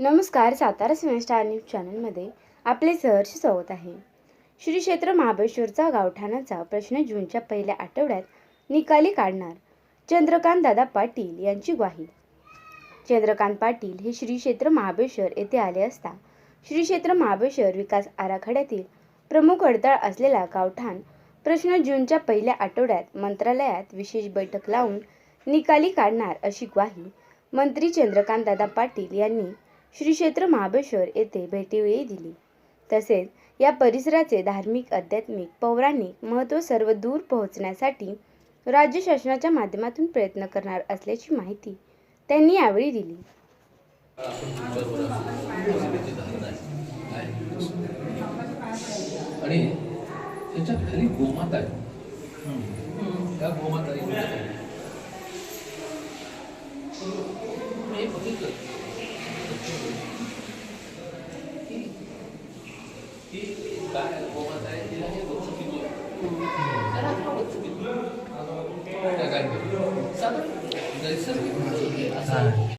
नमस्कार Satara star news चॅनलमध्ये आपले सहर्ष स्वागत आहे. श्री क्षेत्र महाबळेश्वरचा गावठाणाचा प्रश्न जूनच्या पहिल्या आठवड्यात निकाली काढणार चंद्रकांत दादा पाटील यांची ग्वाही. चंद्रकांत पाटील हे श्री क्षेत्र महाबळेश्वर येथे आले असता श्री क्षेत्र महाबळेश्वर विकास आराखड्यातील प्रमुख अडथळा असलेला गावठाण प्रश्न जूनच्या पहिल्या आठवड्यात मंत्रालयात विशेष बैठक लावून निकाली काढणार अशी ग्वाही मंत्री चंद्रकांत दादा पाटील यांनी श्री क्षेत्र महाबळेश्वर येथे भेटीवेळी दिली. तसेच या परिसराचे धार्मिक आध्यात्मिक पौराणिक महत्त्व सर्व दूर पोहोचण्यासाठी राज्य शासनाच्या माध्यमातून प्रयत्न करणार असल्याची माहिती त्यांनी यावेळी दिली. आणि त्याच्याखाली गोमाता आहे. त्या गोमाता की काय गोमाता आहे. तिला हे त्या गायीला. साधारण नैसर्गिक